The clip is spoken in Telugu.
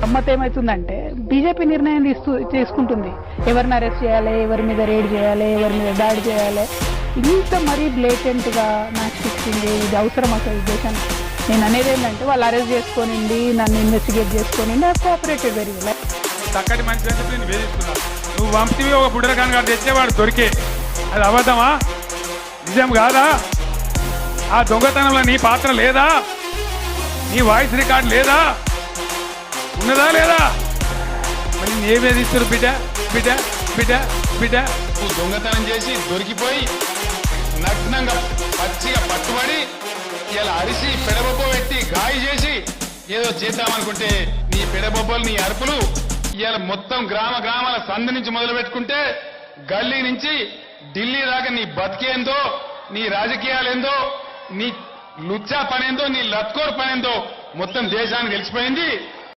గమ్మత్ ఏమవుతుందంటే బీజేపీ నిర్ణయం తీస్తూ తీసుకుంటుంది. ఎవరిని అరెస్ట్ చేయాలి ఎవరి మీద రేడ్ చేయాలి ఎవరి మీద దాడి చేయాలి. ఇంత మరీ బ్లేటెంట్గా మ్యాచ్ ఫిక్సింగ్ ఇది అవసరం అసలు దేశానికి? నేను అనేది ఏంటంటే వాళ్ళు అరెస్ట్ చేసుకోనండి నన్ను ఇన్వెస్టిగేట్ చేసుకోనిండి ఐ కోఆపరేటెడ్ వెరీ వెల్ చక్కటి నేను వేధిస్తున్నాను నువ్వు పంపితివి ఒక బుడ్డరకాన్ని గారు తెచ్చేవాడు దొరికే. అది అబద్ధమా? నిజం కాదా? ఆ దొంగతనంలో నీ పాత్ర లేదా? నీ వాయిస్ రికార్డ్ లేదా? ఉన్నదా లేదా? మరి నీ ఇస్తారు బిడ్డ బిడ్డ బిడ్డ బిడ్డ. దొంగతనం చేసి దొరికిపోయి నగ్నంగా పచ్చిగా పట్టుబడి ఇలా అరిసి పెడబొబ్బ పెట్టి గాయ చేసి ఏదో చేద్దామనుకుంటే నీ పెడబొబ్బలు నీ అరుపులు ఇలా మొత్తం గ్రామ గ్రామాల సందు నుంచి మొదలు పెట్టుకుంటే గల్లీ నుంచి ఢిల్లీ దాకా నీ బతికేందో నీ రాజకీయాలేందో నీ లుచ్చా పనేందో నీ లత్కోర్ పనేందో మొత్తం దేశానికి తెలిసిపోయింది.